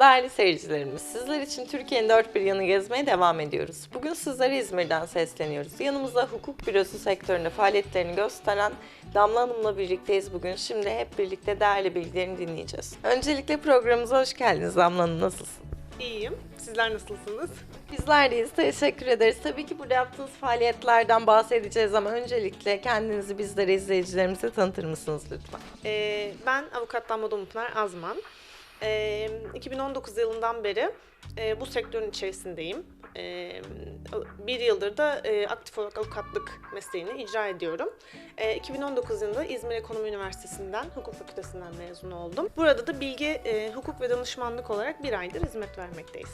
Değerli seyircilerimiz, sizler için Türkiye'nin dört bir yanı gezmeye devam ediyoruz. Bugün sizlere İzmir'den sesleniyoruz. Yanımızda hukuk bürosu sektöründe faaliyetlerini gösteren Damla Hanım'la birlikteyiz bugün. Şimdi hep birlikte değerli bilgilerini dinleyeceğiz. Öncelikle programımıza hoş geldiniz Damla Hanım, nasılsın? İyiyim. Sizler nasılsınız? Bizler deyiz, teşekkür ederiz. Tabii ki burada yaptığınız faaliyetlerden bahsedeceğiz ama öncelikle kendinizi bizlere, izleyicilerimize tanıtır mısınız lütfen? Ee, ben avukat Damla Dumupınar Azman. Ee, 2019 yılından beri e, bu sektörün içerisindeyim. Ee, bir yıldır da e, aktif olarak avukatlık mesleğini icra ediyorum. Ee, 2019 yılında İzmir Ekonomi Üniversitesi'nden, hukuk fakültesinden mezun oldum. Burada da bilgi, e, hukuk ve danışmanlık olarak bir aydır hizmet vermekteyiz.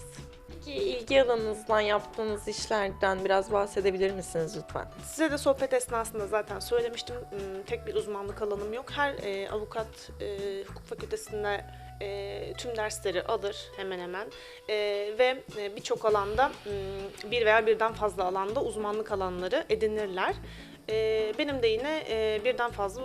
Peki ilgi alanınızdan yaptığınız işlerden biraz bahsedebilir misiniz lütfen? Size de sohbet esnasında zaten söylemiştim. Hmm, Tek bir uzmanlık alanım yok. Her e, avukat e, hukuk fakültesinde e, tüm dersleri alır hemen hemen E, ve e, birçok alanda hmm, bir veya birden fazla alanda uzmanlık alanları edinirler. E, benim de yine e, birden fazla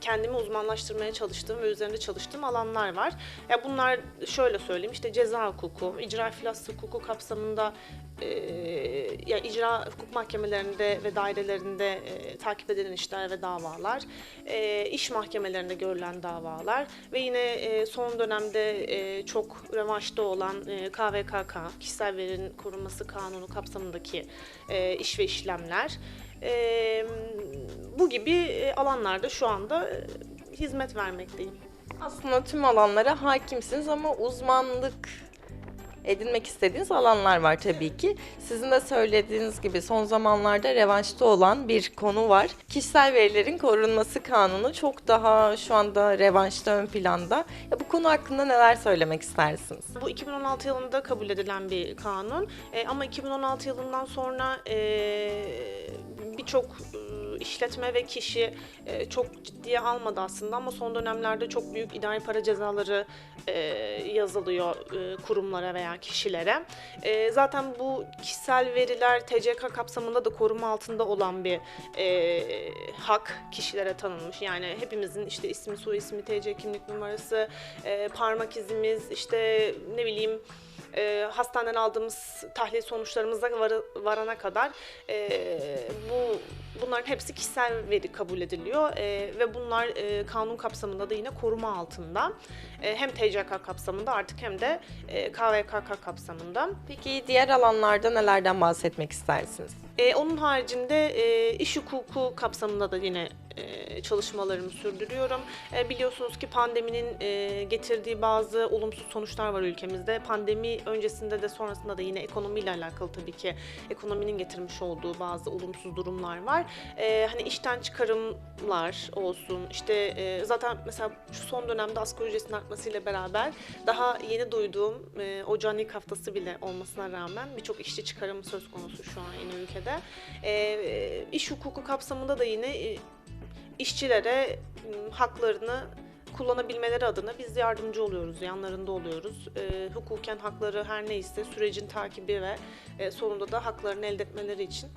kendimi uzmanlaştırmaya çalıştığım ve üzerinde çalıştığım alanlar var. Ya bunlar şöyle söyleyeyim işte ceza hukuku, icra iflas hukuku kapsamında e, ya icra hukuk mahkemelerinde ve dairelerinde e, takip edilen işler ve davalar, e, iş mahkemelerinde görülen davalar ve yine e, son dönemde e, çok revaçta olan e, KVKK, Kişisel Verinin Korunması Kanunu kapsamındaki e, iş ve işlemler. E, bu gibi e, alanlarda şu anda e, hizmet vermekteyim. Aslında tüm alanlara hakimsiniz ama uzmanlık edinmek istediğiniz alanlar var tabii ki. Sizin de söylediğiniz gibi son zamanlarda revaçta olan bir konu var. Kişisel verilerin korunması kanunu çok daha şu anda revaçta ön planda. Ya bu konu hakkında neler söylemek istersiniz? Bu 2016 yılında kabul edilen bir kanun E, ama 2016 yılından sonra e, birçok e, işletme ve kişi e, çok ciddiye almadı aslında ama son dönemlerde çok büyük idari para cezaları e, yazılıyor e, kurumlara veya kişilere. E, zaten bu kişisel veriler TCK kapsamında da koruma altında olan bir e, hak kişilere tanınmış. Yani hepimizin işte ismi, soy ismi, TC kimlik numarası, e, parmak izimiz, işte ne bileyim e, hastaneden aldığımız tahlil sonuçlarımıza varı- varana kadar e, bu bunların hepsi kişisel veri kabul ediliyor E, ve bunlar e, kanun kapsamında da yine koruma altında. E, hem TCK kapsamında artık hem de e, KVKK kapsamında. Peki diğer alanlarda nelerden bahsetmek istersiniz? E, onun haricinde e, iş hukuku kapsamında da yine çalışmalarımı sürdürüyorum. E, biliyorsunuz ki pandeminin e, getirdiği bazı olumsuz sonuçlar var ülkemizde. Pandemi öncesinde de sonrasında da yine ekonomiyle alakalı tabii ki ekonominin getirmiş olduğu bazı olumsuz durumlar var. E, hani işten çıkarımlar olsun, işte e, zaten mesela şu son dönemde asgari ücretin artmasıyla beraber daha yeni duyduğum e, ocağın ilk haftası bile olmasına rağmen birçok işçi çıkarımı söz konusu şu an yine ülkede. E, iş hukuku kapsamında da yine e, işçilere m, haklarını kullanabilmeleri adına biz yardımcı oluyoruz, yanlarında oluyoruz. E, hukuken hakları her neyse sürecin takibi ve e, sonunda da haklarını elde etmeleri için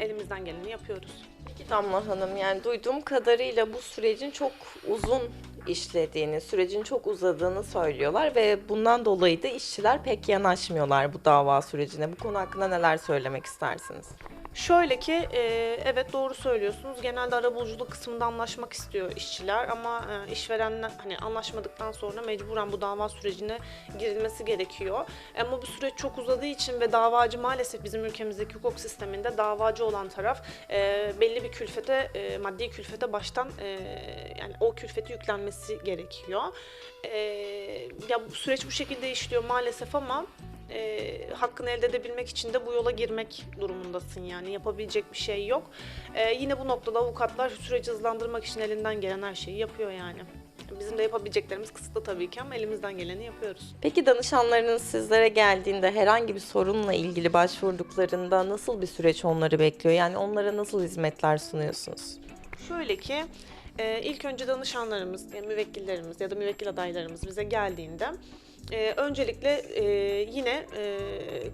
elimizden geleni yapıyoruz. Peki Damla Hanım yani duyduğum kadarıyla bu sürecin çok uzun işlediğini, sürecin çok uzadığını söylüyorlar ve bundan dolayı da işçiler pek yanaşmıyorlar bu dava sürecine. Bu konu hakkında neler söylemek istersiniz? Şöyle ki e, evet doğru söylüyorsunuz. Genelde arabuluculuk kısmında anlaşmak istiyor işçiler ama e, işverenler hani anlaşmadıktan sonra mecburen bu dava sürecine girilmesi gerekiyor. Ama bu süreç çok uzadığı için ve davacı maalesef bizim ülkemizdeki hukuk sisteminde davacı olan taraf e, belli bir külfete, e, maddi külfete baştan e, yani o külfeti yüklenmesi gerekiyor. E, ya bu süreç bu şekilde işliyor maalesef ama e, hakkını elde edebilmek için de bu yola girmek durumundasın yani yapabilecek bir şey yok. E, yine bu noktada avukatlar süreci hızlandırmak için elinden gelen her şeyi yapıyor yani. Bizim de yapabileceklerimiz kısıtlı tabii ki ama elimizden geleni yapıyoruz. Peki danışanlarınız sizlere geldiğinde herhangi bir sorunla ilgili başvurduklarında nasıl bir süreç onları bekliyor? Yani onlara nasıl hizmetler sunuyorsunuz? Şöyle ki e, ilk önce danışanlarımız, yani müvekkillerimiz ya da müvekkil adaylarımız bize geldiğinde Ee, öncelikle e, yine e,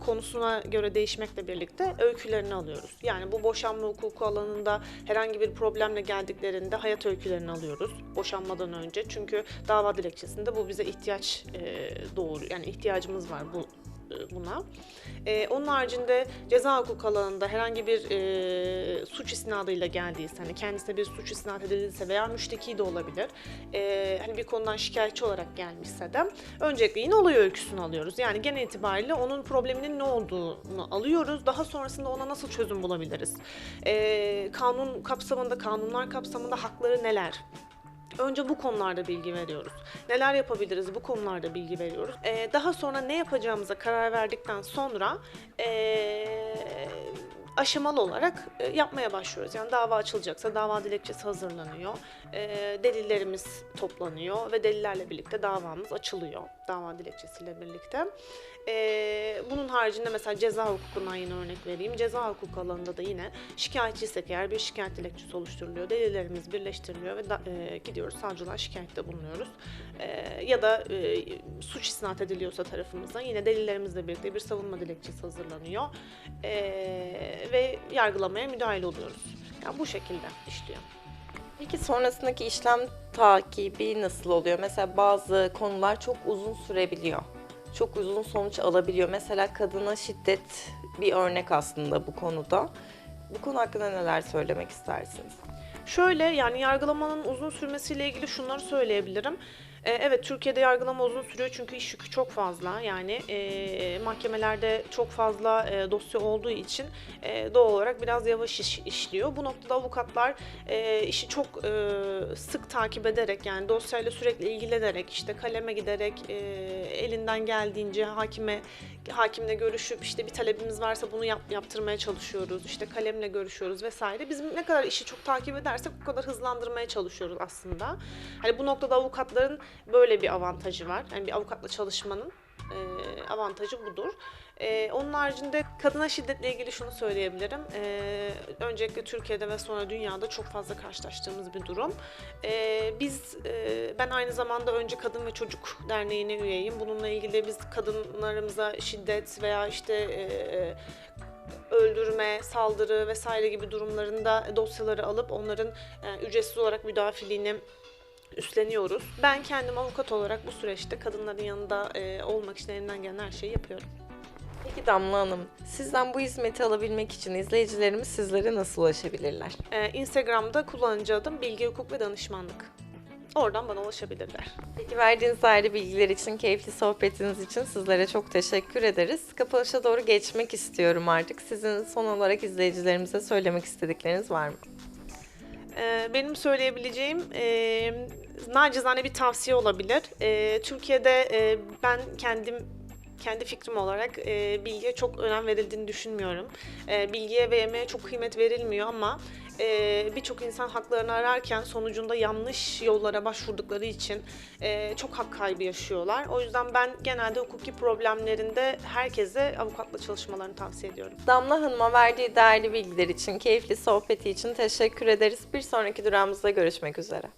konusuna göre değişmekle birlikte öykülerini alıyoruz. Yani bu boşanma hukuku alanında herhangi bir problemle geldiklerinde hayat öykülerini alıyoruz boşanmadan önce. Çünkü dava dilekçesinde bu bize ihtiyaç e, doğuru yani ihtiyacımız var bu buna. E, onun haricinde ceza hukuk alanında herhangi bir e, suç isnadıyla geldiyse, hani kendisine bir suç isnat edildiyse veya müşteki de olabilir. E, hani bir konudan şikayetçi olarak gelmişse de öncelikle yine olay öyküsünü alıyoruz. Yani genel itibariyle onun probleminin ne olduğunu alıyoruz. Daha sonrasında ona nasıl çözüm bulabiliriz? E, kanun kapsamında, kanunlar kapsamında hakları neler? Önce bu konularda bilgi veriyoruz. Neler yapabiliriz bu konularda bilgi veriyoruz. Ee, daha sonra ne yapacağımıza karar verdikten sonra ee, aşamalı olarak e, yapmaya başlıyoruz. Yani dava açılacaksa dava dilekçesi hazırlanıyor. Ee, delillerimiz toplanıyor ve delillerle birlikte davamız açılıyor. Dava dilekçesiyle birlikte. Ee, bunun haricinde mesela ceza hukukundan yine örnek vereyim. Ceza hukuk alanında da yine şikayetçiysek eğer bir şikayet dilekçesi oluşturuluyor. Delillerimiz birleştiriliyor ve e, gidiyoruz savcılığa şikayette bulunuyoruz. Ya da e, suç isnat ediliyorsa tarafımızdan yine delillerimizle birlikte bir savunma dilekçesi hazırlanıyor. Ee, ve yargılamaya müdahil oluyoruz. Yani bu şekilde işliyor. Peki sonrasındaki işlem takibi nasıl oluyor? Mesela bazı konular çok uzun sürebiliyor. Çok uzun sonuç alabiliyor. Mesela kadına şiddet bir örnek aslında bu konuda. Bu konu hakkında neler söylemek istersiniz? Şöyle yani yargılamanın uzun sürmesiyle ilgili şunları söyleyebilirim. Ee, evet Türkiye'de yargılama uzun sürüyor çünkü iş yükü çok fazla. Yani e, mahkemelerde çok fazla e, dosya olduğu için e, doğal olarak biraz yavaş iş işliyor. Bu noktada avukatlar e, işi çok e, sık takip ederek yani dosyayla sürekli ilgilenerek işte kaleme giderek e, elinden geldiğince hakime hakimle görüşüp işte bir talebimiz varsa bunu yap, yaptırmaya çalışıyoruz. İşte kalemle görüşüyoruz vesaire. Biz ne kadar işi çok takip edersek o kadar hızlandırmaya çalışıyoruz aslında. Hani bu noktada avukatların böyle bir avantajı var. Yani bir avukatla çalışmanın e, avantajı budur. E, onun haricinde kadına şiddetle ilgili şunu söyleyebilirim. E, öncelikle Türkiye'de ve sonra dünyada çok fazla karşılaştığımız bir durum. E, biz, e, ben aynı zamanda önce Kadın ve Çocuk Derneği'ne üyeyim. Bununla ilgili biz kadınlarımıza şiddet veya işte e, öldürme, saldırı vesaire gibi durumlarında dosyaları alıp onların e, ücretsiz olarak müdafiliğini üstleniyoruz. Ben kendim avukat olarak bu süreçte kadınların yanında e, olmak için elimden gelen her şeyi yapıyorum. Peki Damla Hanım, sizden bu hizmeti alabilmek için izleyicilerimiz sizlere nasıl ulaşabilirler? E, Instagram'da kullanıcı adım Bilgi Hukuk ve Danışmanlık. Oradan bana ulaşabilirler. Peki verdiğiniz değerli bilgiler için, keyifli sohbetiniz için sizlere çok teşekkür ederiz. Kapanışa doğru geçmek istiyorum artık. Sizin son olarak izleyicilerimize söylemek istedikleriniz var mı? Ee, benim söyleyebileceğim e, nacizane bir tavsiye olabilir. E, Türkiye'de e, ben kendim kendi fikrim olarak e, bilgiye çok önem verildiğini düşünmüyorum. E, bilgiye ve emeğe çok kıymet verilmiyor ama e, birçok insan haklarını ararken sonucunda yanlış yollara başvurdukları için e, çok hak kaybı yaşıyorlar. O yüzden ben genelde hukuki problemlerinde herkese avukatla çalışmalarını tavsiye ediyorum. Damla Hanım'a verdiği değerli bilgiler için, keyifli sohbeti için teşekkür ederiz. Bir sonraki durağımızda görüşmek üzere.